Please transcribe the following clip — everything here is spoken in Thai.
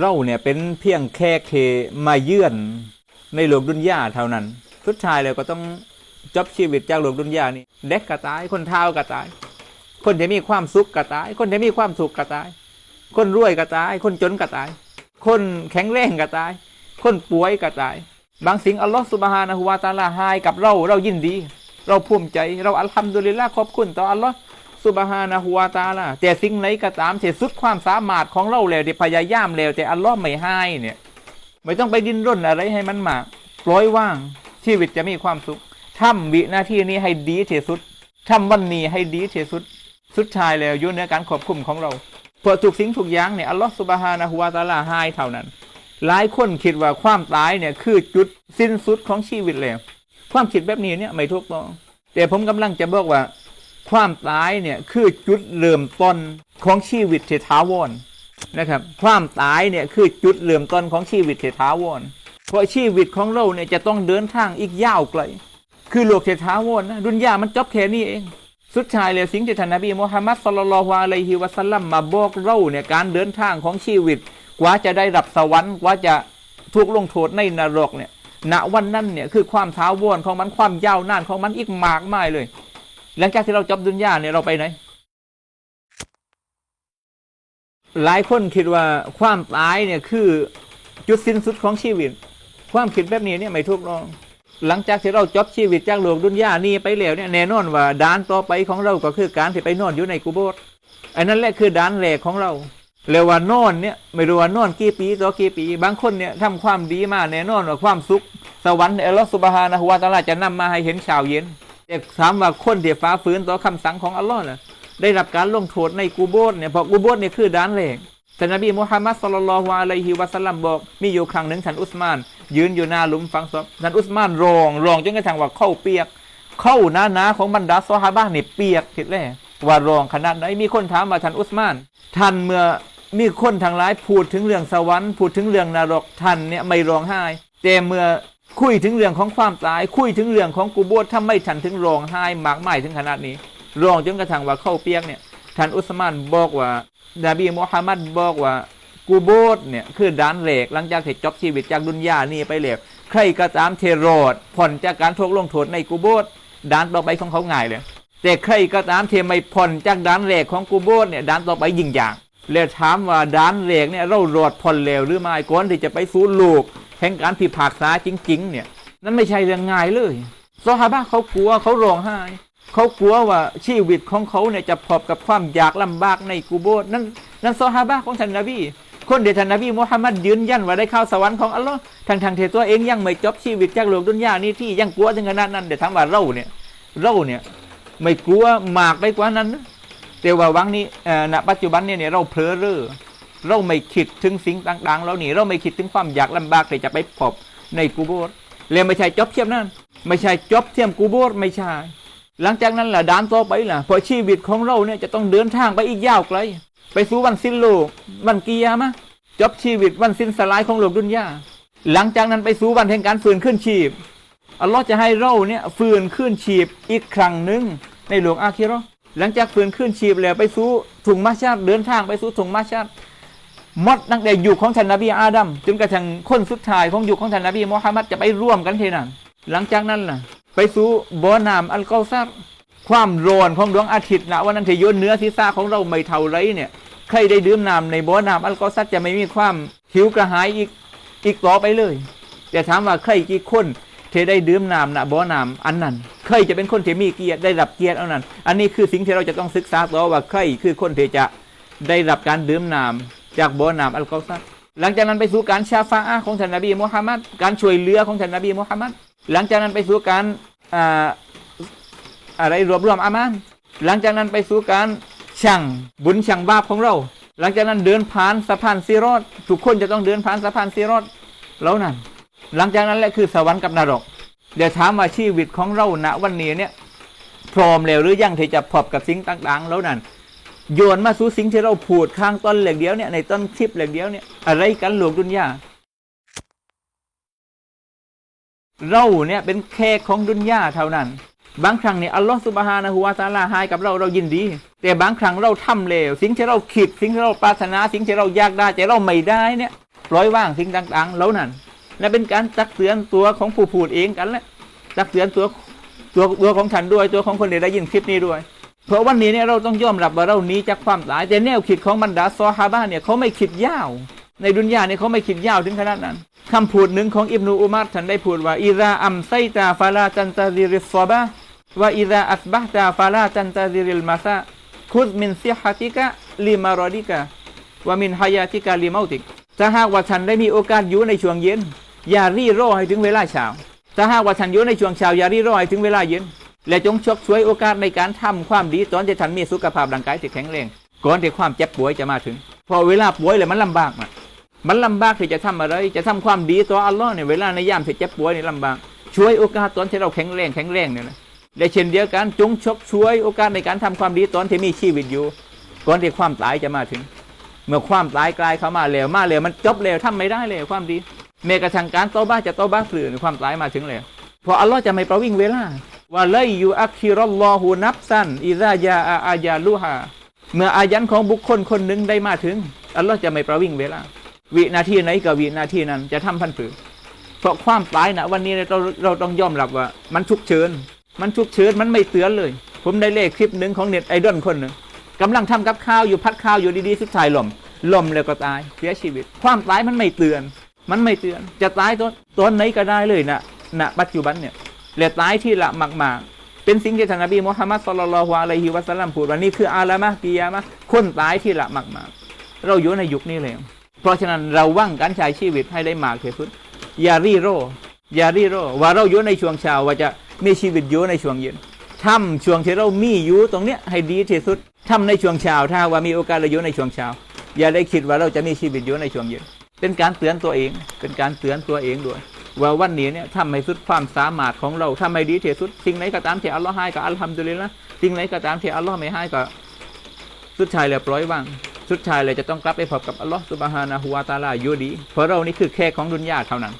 เราเนี่ยเป็นเพียงแค่เคมาเยื่อนในโลกดุนยาเท่านั้น สุดท้ายเลยก็ต้องจบชีวิตจากโลกดุนยานี่เด็กก็ตายคนเฒ่าก็ตาย คนที่มีความสุขก็ตาย คนที่มีความสุขก็ตาย คนรวยก็ตาย คนจนก็ตาย คนแข็งแรงก็ตาย คนป่วยก็ตาย บางสิ่งอัลลอฮฺสุบฮานะฮูวาตาลาให้กับเราเรายินดี เราภูมิใจเราอัลฮัมดุลิลละขอบคุณต่ออัลลอฮฺ สุบฮานะฮูวตาล่าแต่สิ่งไหนก็ตามที่สุดความสามารถของเราแล้วที่พยายามแล้วแต่อัลลอฮ์ไม่ให้เนี่ย ไม่ต้องไปดิ้นรนอะไรให้มันมากปล่อยว่างชีวิตจะมีความสุขทำวินาที่นี้ให้ดีที่สุดทำวันนี้ให้ดีที่สุด สุดท้ายแล้วอยู่ในการควบคุมของเราเพราะทุกสิ่งทุกย่างเนี่ยอัลลอฮฺสุบฮานะฮูวตาลาให้เท่านั้น หลายคนคิดว่าความตายเนี่ยคือจุดสิ้นสุดของชีวิตแล้วความคิดแบบนี้เนี่ยไม่ถูกต้องแต่ผมกำลังจะบอกว่า ความตายเนี่ยคือจุดเริ่มต้นของชีวิตเทถาวรนะครับ ความตายเนี่ยคือจุดเริ่มต้นของชีวิตเทถาวรเพราะชีวิตของเราเนี่ยจะต้องเดินทางอีกยาวไกล คือโลกที่ถาวรนะดุนยามันจบแค่นี้เอง สุดท้ายแล้วสิ่งที่ท่านนบีมุฮัมมัดสุลลัลฮุอะลัยฮิวะสัลลัมมาบอกเราเนี่ยการเดินทางของชีวิต กว่าจะได้รับสวรรค์กว่าจะถูกลงโทษในนรกเนี่ยณวันนั้นเนี่ยคือความท้าวรของมันความยาวนานของมันอีกมากมายเลย หลังจากที่เราจบดุนยาเนี่ยเราไปไหน หลายคนคิดว่าความตายเนี่ยคือจุดสิ้นสุดของชีวิต ความคิดแบบนี้เนี่ยไม่ถูกต้องหลังจากที่เราจบชีวิตจากโลกดุนยานี้ไปแล้วเนี่ยแน่นอนว่าด้านต่อไปของเราก็คือการที่ไปนอนอยู่ในกุโบส์อันนั้นแหละคือด้านแรกของเราเรียกว่านอนเนี่ยไม่รู้ว่านอนกี่ปีต่อกี่ปี บางคนเนี่ยทำความดีมาแน่นอนว่าความสุข สวรรค์อัลลอฮฺสุบฮานะฮูวาตะอาลาจะนำมาให้เห็นชาวเย็น แต่ถามว่าคนที่ฟ้าฝืนต่อคำสั่งของอัลลอฮ์น่ะได้รับการลงโทษในกูโบสเนี่ยเพราะกูโบสเนี่ยคือด้านแรกท่านนบีมุฮัมมัดสุลลัลลอฮุอะลัยฮิวะสัลลัมบอกมีอยู่ครั้งหนึ่งท่านอุสมาน ยืนอยู่หน้าหลุมฝังศพท่านอุสมานร้องร้องจนกระทั่งว่าเข้าเปียก เข้าหน้าหนาของบรรดาซอฮาบะห์นี่ยเปียกคิดเลยว่าร้องขนาดไหนมีคนถามว่าท่านอุสมาน ท่านเมื่อมีคนทางหลายพูดถึงเรื่องสวรรค์พูดถึงเรื่องนรกท่านเนี่ยไม่ร้องไห้แต่เมื่อ คุยถึงเรื่องของความตาย คุยถึงเรื่องของกูโบสถ์ถ้าไม่ทันถึงร้องไห้มากมายถึงขนาดนี้ร้องจนกระทั่งว่าเข้าเปียกเนี่ยท่านอุสมานบอกว่านบีมุฮัมมัดบอกว่ากูโบสเนี่ยคือด้านเหล็กหลังจากที่จบชีวิตจากดุนยานี่ไปแล้วใครก็ตามเทโรดผ่อนจากการทุกข์ลงโทษในกูโบสด้านต่อไปของเขาง่ายเลย แต่ใครก็ตามเทไม่ผ่อนจากด้านเหล็กของกูโบสเนี่ยด้านต่อไปยิ่งยากแล้วถามว่าด้านเหล็กเนี่ยเรารอดผ่อนแล้วหรือไม่ก่อนที่จะไปสู่ลูก แห่งการพิพากษาจริง ๆ เนี่ย นั่นไม่ใช่เรื่องง่ายเลยซอฮาบะเขากลัวเขาร้องไห้เขากลัวว่าชีวิตของเขาเนี่ยจะพบกับความยากลำบากในกูโบสนั่นนั่นซอฮาบะของท่านนบีคนเดียวท่านบีมุฮัมมัดยืนยันว่าได้เข้าสวรรค์ของอัลลอฮ์ทางทางเทตัวเองยังไม่จบชีวิตจากโลกดุนยานี้ที่ยังกลัวถึงขนาดนั้นเดี๋ยวถามว่าเราเนี่ยเราเนี่ยไม่กลัวมากไปกว่านั้น แต่ว่าวังนี้ณปัจจุบันเนี่ยเราเผลอเร่อ เราไม่คิดถึงสิ่งต่างๆ เรานี่เราไม่คิดถึงความยากลำบากที่จะไปพบในกูโบส์เลยไม่ใช่จบเทียมนั้นไม่ใช่จบเทียมกูโบส์ไม่ใช่ หลังจากนั้นล่ะด้านต่อไปล่ะเพราะชีวิตของเราเนี่ยจะต้องเดินทางไปอีกยาวไกล ไปสู่วันสิ้นโลกวันกิยามะจบชีวิตวันสิ้นสลายของโลกดุนยาหลังจากนั้นไปสู่วันแห่งการฟื้นขึ้นชีพอัลลอฮ์จะให้เราเนี่ยฟื้นขึ้นชีพอีกครั้งหนึ่งในโลกอาคิราะห์หลังจากฟื้นขึ้นชีพแล้วไปสู่ถุงมาชาติเดินทางไปสู่ถุงมาชาติ มดตั้งแต่ยุคของท่านนบีอาดัมจนกระทั่งคนสุดท้ายของยุคของท่านนบีมุฮัมมัดจะไปร่วมกันที่นั่นหลังจากนั้นล่ะ ไปสู่บ่อน้ำอัลกอซัรความร้อนของดวงอาทิตย์นะวันนั้นที่ยนเนื้อศีรษะของเราไม่เท่าไรเนี่ยใครได้ดื่มน้ำในบ่อน้ำอัลกอซัรจะไม่มีความหิวกระหายอีกอีกต่อไปเลยแต่ถามว่าใครกี่คนที่ได้ดื่มน้ำนะบ่อน้ำอันนั้นใครจะเป็นคนที่มีเกียรติได้รับเกียรติเอานั้น อันนี้คือสิ่งที่เราจะต้องศึกษาต่อว่าใครคือคนที่จะได้รับการดื่มน้ำ จากบ่อน้ำอัลกอซัรหลังจากนั้นไปสู่การชาฟาอะของท่านนบีมุฮัมมัดการช่วยเหลือของท่านนบีมุฮัมมัดหลังจากนั้นไปสู่การอะไรรวบรวมอามานหลังจากนั้นไปสู่การชั่งบุญชั่งบาปของเรา หลังจากนั้นเดินผ่านสะพานซีรอดทุกคนจะต้องเดินผ่านสะพานซีรอดแล้วนั่นหลังจากนั้นแหละคือสวรรค์กับนรกเดี๋ยวถามว่าชีวิตของเราณวันนี้เนี่ยพร้อมแล้วหรือยังที่จะพบกับสิ่งต่างๆแล้วนั่น โยนมาสู่สิ่งที่เราพูดข้างต้นเหล็กเดียวเนี่ยในต้นคลิปเหล็กเดียวเนี่ยอะไรกันหลวงดุนยาเราเนี่ยเป็นแขกของดุนยาเท่านั้น บางครั้งเนี่ยอัลลอฮฺสุบฮานะฮูวาตาลาให้กับเราเรายินดี แต่บางครั้งเราทำเลวสิ่งที่เราคิดสิ่งที่เราปรารถนา สิ่งที่เราอยากได้แต่เราไม่ได้เนี่ยปล่อยวางสิ่งต่างๆเหล่านั้นและเป็นการตักเตือนตัวของผู้พูดเองกันแหละตักเตือนตัวตัวตัวของฉันด้วยตัวของคนที่ได้ยินคลิปนี้ด้วย เพราะวันนี้เนี่ยเราต้องยอมรับว่าเราหนีจากความตาย แต่แนวคิดของบรรดาซอฮาบะเนี่ยเขาไม่คิดยาว ในดุนยาเนี่ยเขาไม่คิดยาวถึงขนาดนั้นคำพูดหนึ่งของอิบนูอุมัรท่านได้พูดว่าอิราอัมไซตาฟาลาตันตาซิริสซอบะว่าอิราอัสบะตาฟาลาตันตาซิริลมาซาคุดมินซิฮะติกะลิมารอดิกะว่ามินฮายาติกะลิมาอติกถ้าหากว่าฉันได้มีโอกาสอยู่ในช่วงเย็น อย่ารีรอให้ถึงเวลาเช้าถ้าหากว่าฉันอยู่ในช่วงเช้าอย่ารีรอให้ถึงเวลาเย็น และจงชกช่วยโอกาสในการทำความดีตอนที่ท่านมีสุขภาพร่างกายที่แข็งแรงก่อนที่ความเจ็บป่วยจะมาถึง พอเวลาป่วยเลยมันลำบากอะมันลำบากที่จะทำอะไร จะทำความดีต่ออัลลอฮ์เนี่ยเวลาในยามที่เจ็บป่วยนี่ลำบาก ช่วยโอกาสตอนที่เราแข็งแรงแข็งแรงเนี่ยนะและเช่นเดียวกันจงชกช่วยโอกาสในการทำความดีตอนที่มีชีวิตอยู่ ก่อนที่ความตายจะมาถึง เมื่อความตายกลายเข้ามาแล้วมาแล้วมันจบแล้วทำไม่ได้เลยความดีแม้กระทั่งการโตบ้าจะโตบ้าสื่อความตายมาถึงแล้วพราะอัลลอฮ์จะไม่ประวิงเวลา ว่าเลยยูอัคคิรัลลอฮูนับซันอิซายาอาอายาลูฮาเมื่ออายันของบุคคลคนหนึ่งได้มาถึง อัลลอฮ์จะไม่ประวิงเวลา วินาทีไหนกับวินาทีนั้นจะทำพันผือเพราะความตายนะวันนี้เราเราต้องยอมรับว่า มันฉุกเฉิน มันฉุกเฉินมันไม่เตือนเลย ผมได้เลขคลิปหนึ่งของเน็ตไอดอลคนหนึ่งกำลังทำกับข้าวอยู่พัดข้าวอยู่ดีๆสุดท้ายลมลมแล้วก็ตายเสียชีวิต ความตายมันไม่เตือน มันไม่เตือน จะตายตอนตอนไหนก็ได้เลยนะณปัจจุบันเนี่ย และตายที่ละมาก ๆ เป็นสิ่งที่ท่านนบีมุฮัมมัดสุลลัลลอฮุอะลัยฮิวะสัลลัมพูดว่านี่คืออารามะกิยามะคนตายที่ละมาก ๆ เราอยู่ในยุคนี้แล้วเพราะฉะนั้นเราว่างการใช้ชีวิตให้ได้มากที่สุดอย่ารีโรอย่ารีโรว่าเราอยู่ในช่วงเช้าว่าจะมีชีวิตอยู่ในช่วงเย็นทำช่วงที่เรามีอยู่ตรงเนี้ยให้ดีที่สุดทำในช่วงเช้าถ้าว่ามีโอกาสเราอยู่ในช่วงเช้าอย่าได้คิดว่าเราจะมีชีวิตอยู่ในช่วงเย็นเป็นการเตือนตัวเอง เป็นการเตือนตัวเองด้วย ว่าวันนี้เนี่ยทำให้สุดความสามารถของเราทำให้ดีที่สุดสิ่งไหนก็ตามที่อัลลอฮ์ให้ก็อัลฮัมดุลิลละสิ่งไหนก็ตามที่อัลลอฮ์ไม่ให้ก็สุดชายเลยปล่อยวางสุดชายเลยจะต้องกลับไปพบกับอัลลอฮ์สุบฮานะฮูวาตาลาอยู่ดี เพราะเรานี่คือแค่ของดุนยาเท่านั้น